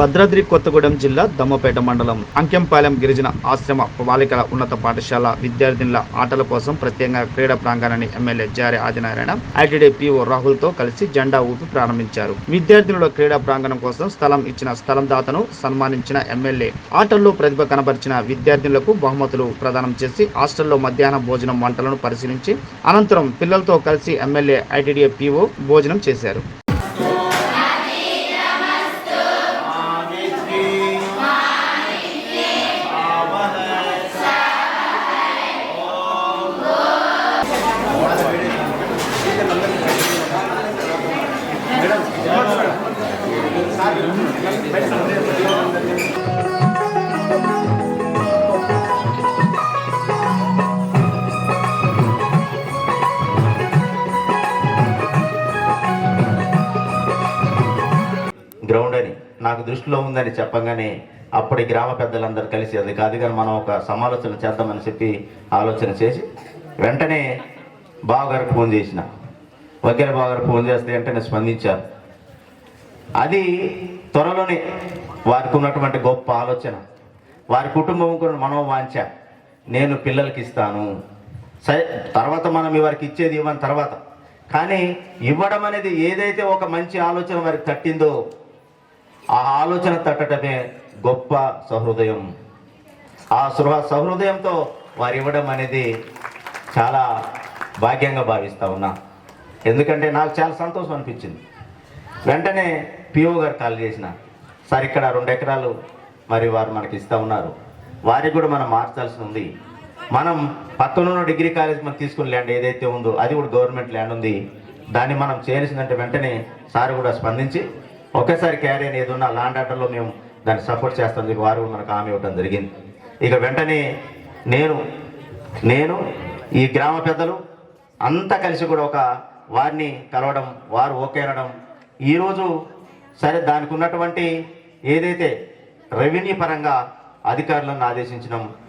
భద్రాద్రి కొత్తగూడెం జిల్లా దమ్మపేట మండలం అంకెంపాలెం గిరిజన ఆశ్రమ బాలికల ఉన్నత పాఠశాల విద్యార్థినుల ఆటల కోసం ప్రత్యేకంగా క్రీడా ప్రాంగణాన్ని ఎమ్మెల్యే జారి ఆదినారాయణ ఐటీడీ పీఓ రాహుల్తో కలిసి జెండా ఊపి ప్రారంభించారు. విద్యార్థినుల క్రీడా ప్రాంగణం కోసం స్థలం ఇచ్చిన స్థలం దాతను సన్మానించిన ఎమ్మెల్యే ఆటల్లో ప్రతిభ కనబరిచిన విద్యార్థినులకు బహుమతులు ప్రదానం చేసి హాస్టల్లో మధ్యాహ్న భోజనం వంటలను పరిశీలించి అనంతరం పిల్లలతో కలిసి ఎమ్మెల్యే ఐటీడీ పీఓ భోజనం చేశారు. గ్రౌండ్ అని నాకు దృష్టిలో ఉందని చెప్పగానే అప్పటి గ్రామ పెద్దలందరూ కలిసి అది కాదు కానీ మనం ఒక సమాలోచన చేద్దామని చెప్పి ఆలోచన చేసి వెంటనే బావగారికి ఫోన్ చేసిన. వకీల బావగారు ఫోన్ చేస్తే వెంటనే స్పందించారు. అది త్వరలోనే వారికి ఉన్నటువంటి గొప్ప ఆలోచన. వారి కుటుంబం కూడా మనోవాంఛ. నేను పిల్లలకి ఇస్తాను సరే తర్వాత మనం వారికి ఇచ్చేది ఇవ్వని తర్వాత. కానీ ఇవ్వడం అనేది ఏదైతే ఒక మంచి ఆలోచన వారికి తట్టిందో ఆ ఆలోచన తట్టడమే గొప్ప సహృదయం. ఆ సృహ సహృదయంతో వారు ఇవ్వడం అనేది చాలా భాగ్యంగా భావిస్తా ఉన్నా. ఎందుకంటే నాకు చాలా సంతోషం అనిపించింది. వెంటనే పిఓ గారు కాల్ చేసిన సార్ ఇక్కడ రెండు ఎకరాలు మరి వారు మనకి ఇస్తా ఉన్నారు. వారికి కూడా మనం మార్చాల్సి ఉంది. మనం పక్కనున్న డిగ్రీ కాలేజ్ మనం తీసుకున్న ల్యాండ్ ఏదైతే ఉందో అది కూడా గవర్నమెంట్ ల్యాండ్ ఉంది. దాన్ని మనం చేయాల్సిందంటే వెంటనే సార్ కూడా స్పందించి ఒకేసారి క్యారీ అని ఏది ఉన్నా ల్యాండ్ ఆర్డర్లో మేము దాన్ని సపోర్ట్ చేస్తాం చెప్పి వారు కూడా మనకు హామీ ఇవ్వడం జరిగింది. ఇక వెంటనే నేను నేను ఈ గ్రామ పెద్దలు అంతా కలిసి కూడా ఒక వారిని కలవడం వారు ఓకే అనడం ఈరోజు సరే దానికి ఉన్నటువంటి ఏదైతే రెవెన్యూ పరంగా అధికారులను ఆదేశించడం